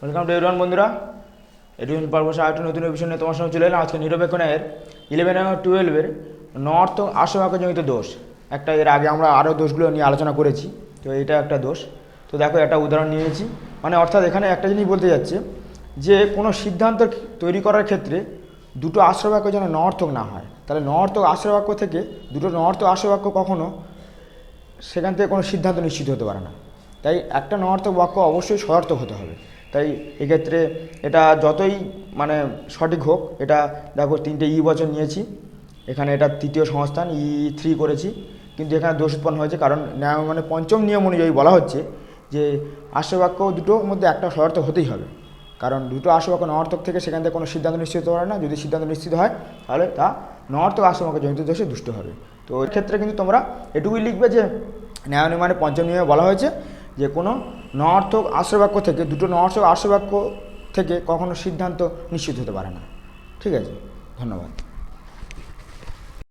Welcome to everyone বন্ধুরা। Education পারপাসে আরেকটা নতুন বিষয় নিয়ে তোমার সঙ্গে চলে এলাম। আজকে নিরপেক্ষ ন্যায়ের ইলেভেন এবং টুয়েলভের নর্থ আশাবাক্যজনিত দোষ। একটা এর আগে আমরা আরও দোষগুলো নিয়ে আলোচনা করেছি। তো এটা একটা দোষ। তো দেখো, একটা উদাহরণ নিয়েছি। মানে অর্থাৎ এখানে একটা জিনিস বলতে যাচ্ছে যে, কোনো সিদ্ধান্ত তৈরি করার ক্ষেত্রে দুটো আশ্রয়বাক্য যেন নর্থক না হয়। তাহলে নর্থক আশ্রয়বাক্য থেকে দুটো নর্থক আশ্রয়বাক্য কখনো সেখান থেকে কোনো সিদ্ধান্ত নিশ্চিত হতে পারে না। তাই একটা নর্থক বাক্য অবশ্যই সদর্থক হতে হবে। তাই এক্ষেত্রে এটা যতই মানে সঠিক হোক, এটা দেখো তিনটে ই বচন নিয়েছি। এখানে এটা তৃতীয় সংস্থান, ই থ্রি করেছি। কিন্তু এখানে দোষ উৎপন্ন হয়েছে কারণ ন্যায় মানে পঞ্চম নিয়ম অনুযায়ী বলা হচ্ছে যে আশ্রবাক্য দুটোর মধ্যে একটা সদর্থক হতেই হবে। কারণ দুটো আশ্রবাক্য নর্থক থেকে সেখান থেকে কোনো সিদ্ধান্ত নিশ্চিত পারে না। যদি সিদ্ধান্ত নিশ্চিত হয়, তাহলে তা নর্থক আশ্রবাক্য জনিত দোষে দুষ্ট হবে। তো এর ক্ষেত্রে কিন্তু তোমরা এটুকুই লিখবে যে ন্যায় নির্মাণে পঞ্চম নিয়মে বলা হয়েছে যে কোনো নর্থক আশ্রবাক্য থেকে, দুটো নর্থক আশ্রবাক্য থেকে কখনো সিদ্ধান্ত নিশ্চিত হতে পারে না। ঠিক আছে? ধন্যবাদ।